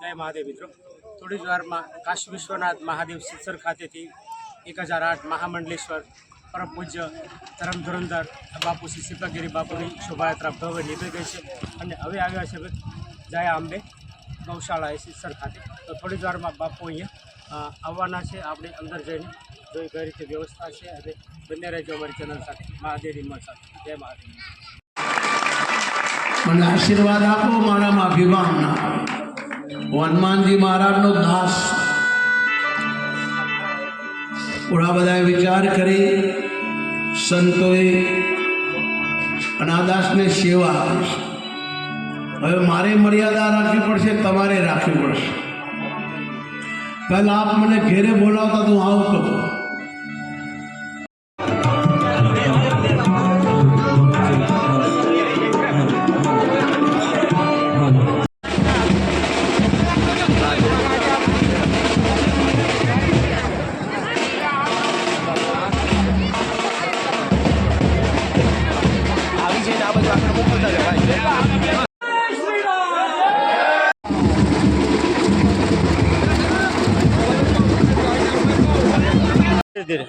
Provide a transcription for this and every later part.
જય મહાદેવ મિત્રો. થોડી જ વારમાં કાશી વિશ્વનાથ મહાદેવ સિત્સર ખાતેથી એક હજાર આઠ મહામંડલેશ્વર, પરમ પૂજ્ય ધરમ ધુરંધર બાપુ શ્રી સિપગીરી બાપુની શોભાયાત્રા ભવ્ય નીકળી ગઈ છે અને હવે આવ્યા છે જયા અંબે ગૌશાળા એ ખાતે. તો થોડી વારમાં બાપુ અહીંયા આવવાના છે, આપણે અંદર જઈને જોઈ કઈ રીતે વ્યવસ્થા છે અને બંને રહેજો અમારી ચેનલ સાથે મહાદેવની મત સાથે. જય મહાદેવ. મને આશીર્વાદ આપો, મારામાં અભિમાન ના હનુમાનજી મહારાજનો દાસ. થોડા બધાએ વિચાર કરી, સંતોએ અનાદાસને સેવા આપી હવે મારે મર્યાદા રાખવી પડશે, તમારે રાખવી પડશે. પહેલા આપ મને ઘેરે બોલાવતા તો હું આવું હતો ધીરે ધીરે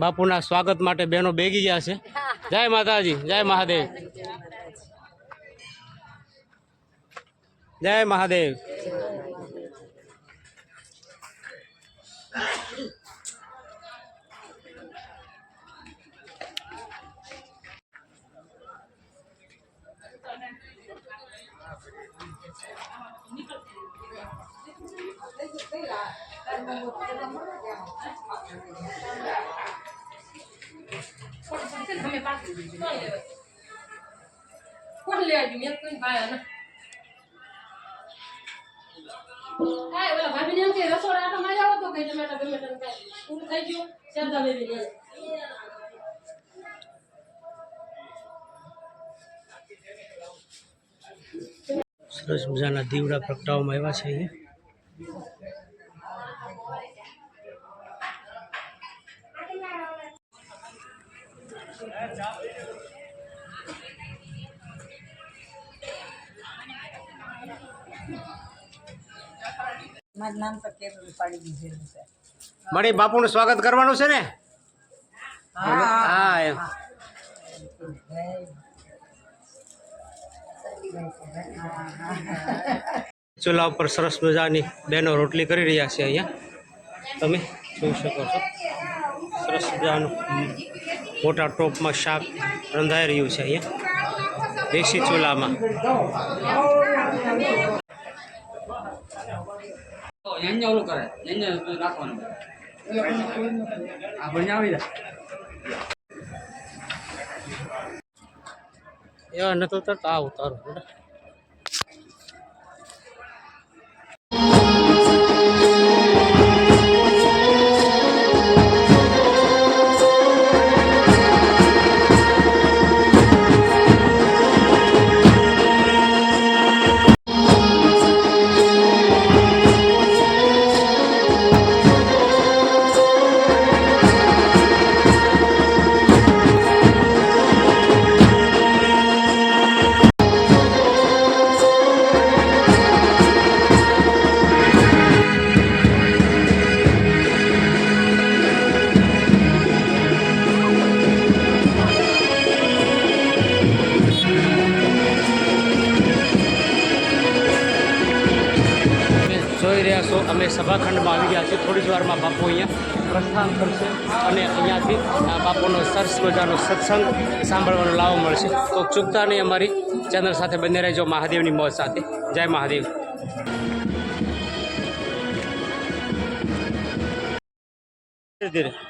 બાપુના સ્વાગત માટે બહેનો બેગી ગયા છે. જય માતાજી જય મહાદેવ. જય મહાદેવ. કોણ લે આવી મેં કોઈ ભાઈ ને હા ઓલા ભાભી ને એમ કે રસોડા આટો મારી આવો તો કઈ ટમેટા બમેટા ને કાંઈ. પૂરું થઈ ગયું ને સરસ મજાના દીવડા પ્રગટાવવામાં આવ્યા છે અહીંયા મારું નામ તો કેરું પાડી દીધેલું છે. મળી બાપુનું સ્વાગત કરવાનું છે ને? હા. એમ. ચૂલા ઉપર સરસ મજાની બહેનો રોટલી કરી રહ્યા છે અહીંયા. તમે જોઈ શકો છો. સરસ મજાનું. મોટા ટોપમાં શાક રંધાઈ રહ્યું છે અહીંયા. દેશી ચૂલામાં. એવા નતો ઉતરતા આ ઉતારો અને અહીંયાથી બાપુનો સરસ મજાનો સત્સંગ સાંભળવાનો લાવો મળશે. તો ચૂકતા નહીં અમારી ચેનલ સાથે બંને રહેજો મહાદેવની મોજ સાથે. જય મહાદેવ. ધીરે.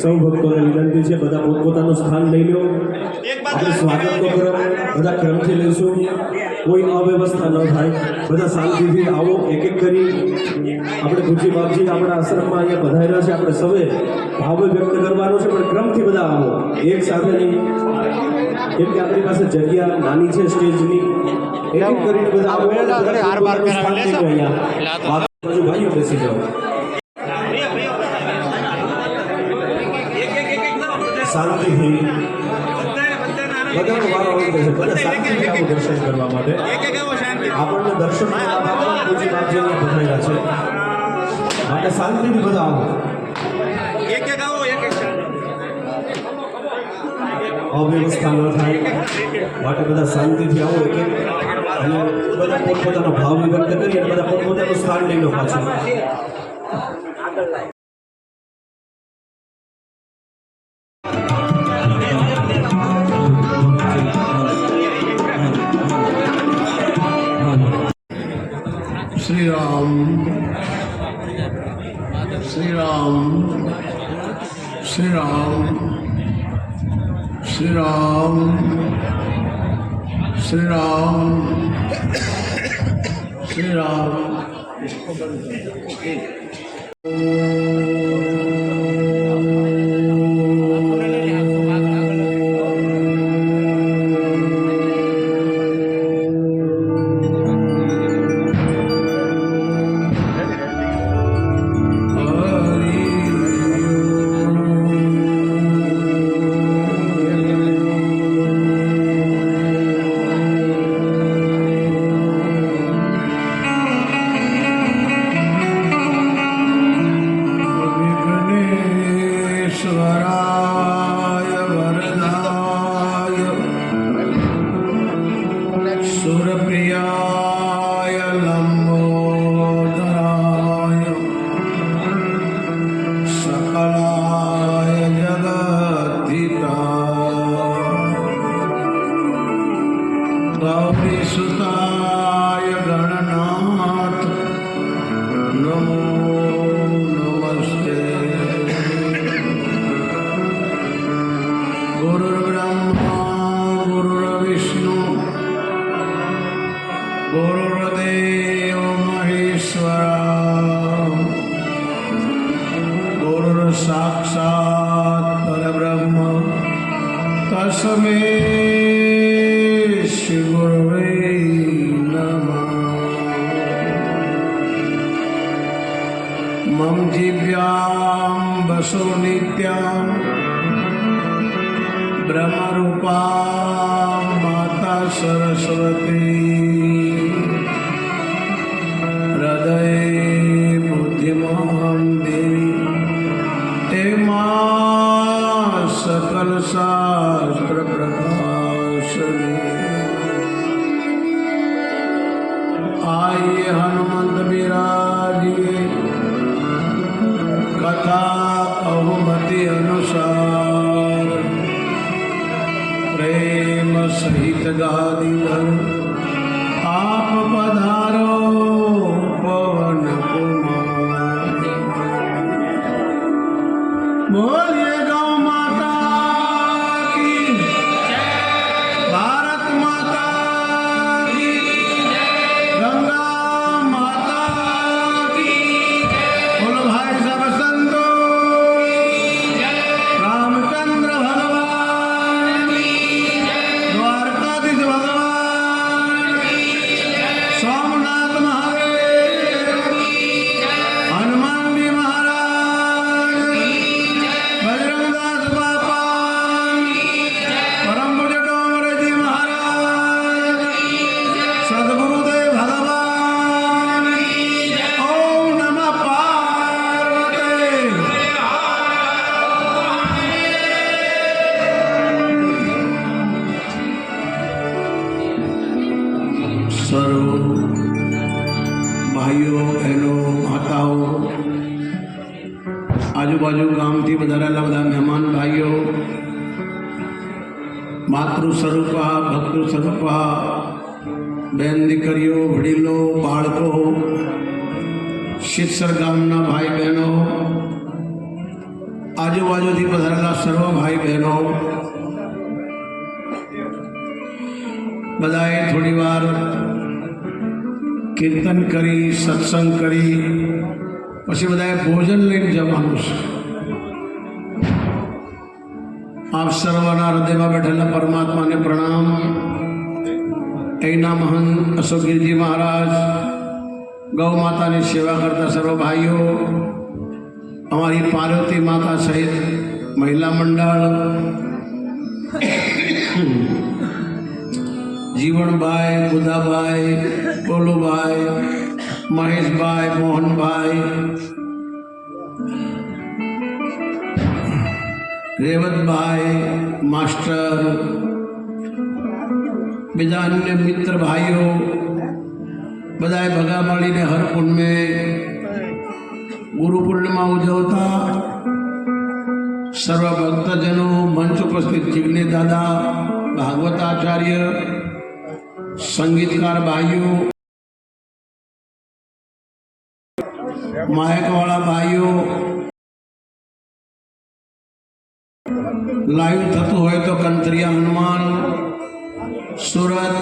સૌ ભક્તોને વિનંતી છે બધા પોતપોતાનું સ્થાન લઈ લો. આપણે સ્વાગત તો કરો બધા ક્રમથી લઈશું. કોઈ અવ્યવસ્થા ન થાય. બધા શાંતિથી આવો એક એક કરી. આપણે પૂજી બાપજી આપણા આશ્રમમાં અહીંયા પધાર્યા છે. આપણે સૌએ ભાવ વ્યક્ત કરવાનો છે પણ ક્રમથી બધા આવો. એક સાથે નહીં. કેમ કે આપણી પાસે જગ્યા નાની છે સ્ટેજની. એક એક કરીને બધા આવો. હાર બાર કરાવી લેશો. ભાઈઓ બેસી જાઓ. શાંતિથી બધાનો વારો આવી જશે બધા શાંતિથી આવો દર્શન કરવા માટે. આપણને દર્શન ભગવાન પૂજી બાપજીને પધાર્યા છે. માટે શાંતિથી બધા આવો. અવ્યવસ્થા ન થાય. માટે બધા શાંતિથી આવો એક એક. અને બધા પોતપોતાનો ભાવ વ્યક્ત કરી અને બધા પોતપોતાનું સ્થાન લઈ લો પાછું. શ્રી રામ શ્રી રામ શ્રી રામ Radhika. શ્રી ગુરવે નમઃ મમ જીવ્યામ વસો નિત્યામ બ્રહ્મરૂપા માતા સરસ્વતી હૃદય બુદ્ધિમાન દેવી सहित गादीधर आप पधारो સરો ભાઈઓ, બહેનો, માતાઓ, આજુબાજુ ગામથી વધારેલા બધા મહેમાન ભાઈઓ, માતૃ સ્વરૂપા, ભક્તૃ સ્વરૂપા, બેન દીકરીઓ, વડીલો, બાળકો શિક્ષર ગામના ભાઈ બહેનો, આજુબાજુથી પધારેલા સર્વ ભાઈ બહેનો, બધાએ થોડી વાર કીર્તન કરી, સત્સંગ કરી, પછી બધાએ ભોજન લઈને જવાનું છે. આપ સર્વના હૃદયમાં બેઠેલા પરમાત્માને પ્રણામ. એના મહંત અશોકગીરજી મહારાજ, ગૌ માતાની સેવા કરતા સર્વ ભાઈઓ, અમારી પાર્વતી માતા સહિત મહિલા મંડળ, જીવણભાઈ બુધાભાઈ બોલુભાઈ મહેશભાઈ મોહનભાઈ રેવતભાઈ માસ્ટર બીજા અન્ય મિત્ર ભાઈઓ બધાએ ભગા મળીને હર પૂનમે ગુરુ પૂર્ણિમા ઉજવતા સર્વ ભક્તજનો મંચ ઉપસ્થિત જીગ્ને દાદા ભાગવતાચાર્ય સંગીતકાર ભાઈઓ માયકવાળા ભાઈઓ લાઈવ થતું હોય તો કંતરિયા હનુમાન સુરત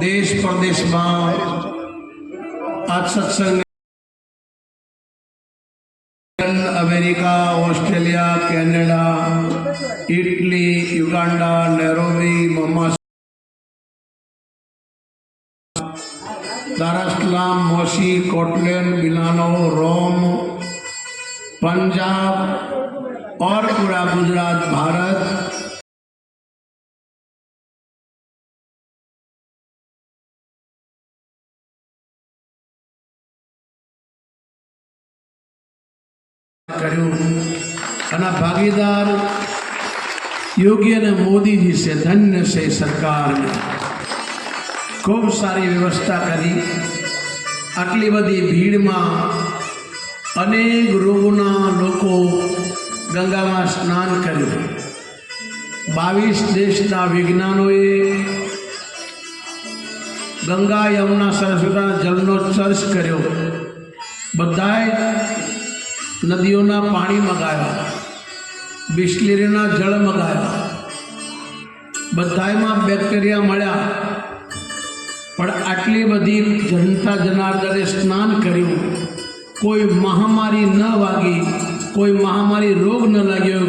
દેશ પ્રદેશમાં આ સત્સંગ America Australia Canada Italy Uganda Nairobi મમ્મા દારાસલામ મોસી કોટલેન્ડ મિલાનો रोम पंजाब और पूरा गुजरात भारत કર્યું અને આ ભાગીદાર યોગી અને મોદીજી છે ધન્ય છે સરકારને ખૂબ સારી વ્યવસ્થા કરી આટલી બધી ભીડમાં અનેક રોગોના લોકો ગંગામાં સ્નાન કર્યું. બાવીસ દેશના વિજ્ઞાનોએ ગંગા યમુના સરસ્વતીના જળનો ચર્ચ કર્યો. બધાએ નદીઓના પાણી મગાવ્યા. બિસ્લેરીના જળ મગાવ્યા. બધાયમાં બેક્ટેરિયા મળ્યા. પણ આટલી બધી જનતા જનાર્દને સ્નાન કર્યું. કોઈ મહામારી ન વાગી, કોઈ મહામારી રોગ ન લાગ્યો.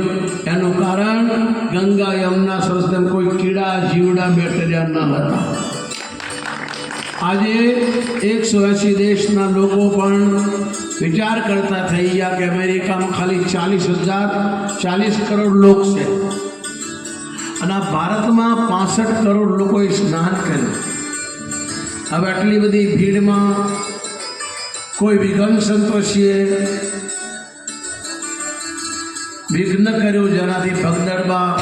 એનું કારણ ગંગા યમુના સરસ્વતી કોઈ કીડા જીવડા બેક્ટેરિયા ન હતા. આજે એકસો એંસી દેશના લોકો પણ વિચાર કરતા થઈ ગયા કે અમેરિકામાં ખાલી ચાલીસ હજાર, ચાલીસ કરોડ લોક છે. અને ભારતમાં પાસઠ કરોડ લોકોએ સ્નાન કર્યું. હવે આટલી બધી ભીડમાં કોઈ વિઘન સંતોષીએ. વિઘ્ન કર્યું, જેનાથી ભગદડમાં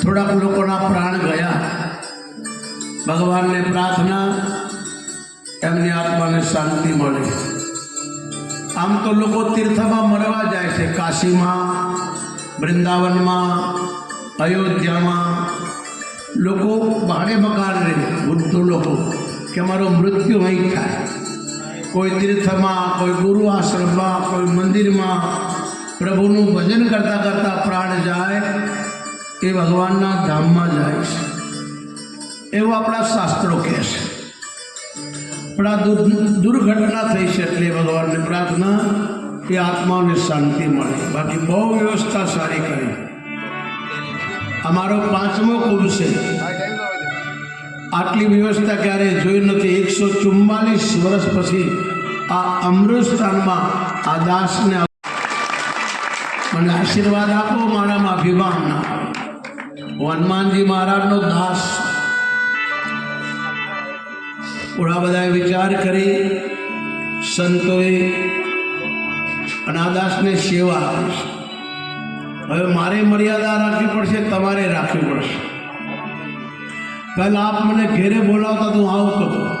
થોડાક લોકોના પ્રાણ ગયા. ભગવાનને પ્રાર્થના, એમની આત્માને શાંતિ મળે. આમ તો લોકો તીર્થમાં મરવા જાય છે. કાશીમાં, વૃંદાવનમાં, અયોધ્યામાં લોકો ભાડે મકાન રહે, વૃદ્ધો લોકો, કે અમારો મૃત્યુ અહીં થાય. કોઈ તીર્થમાં, કોઈ ગુરુ આશ્રમમાં કોઈ મંદિરમાં પ્રભુનું ભજન કરતાં કરતાં પ્રાણ જાય, એ ભગવાનના ધામમાં જાય છે. એવું આપણા શાસ્ત્રો કહે છે. પણ આ દુર્ઘટના થઈ છે એટલે ભગવાનને પ્રાર્થના, એ આત્માને શાંતિ મળે. બાકી બહુ વ્યવસ્થા સારી કરી. અમારો પાંચમો કુંભ છે. આટલી વ્યવસ્થા ક્યારે જોઈ નથી. એકસો ચુમ્માલીસ વર્ષ પછી આ અમૃતસ્થાનમાં આ દાસને મને આશીર્વાદ આપો, મારામાં અભિમાન હનુમાનજી મહારાજનો દાસ. ઓળા બધાએ વિચાર કરી, સંતોએ અને આ દાસને સેવા આપી હવે મારે મર્યાદા રાખવી પડશે, તમારે રાખવી પડશે. પહેલાં આપ મને ઘેરે બોલાવતા તો હું આવતો હતો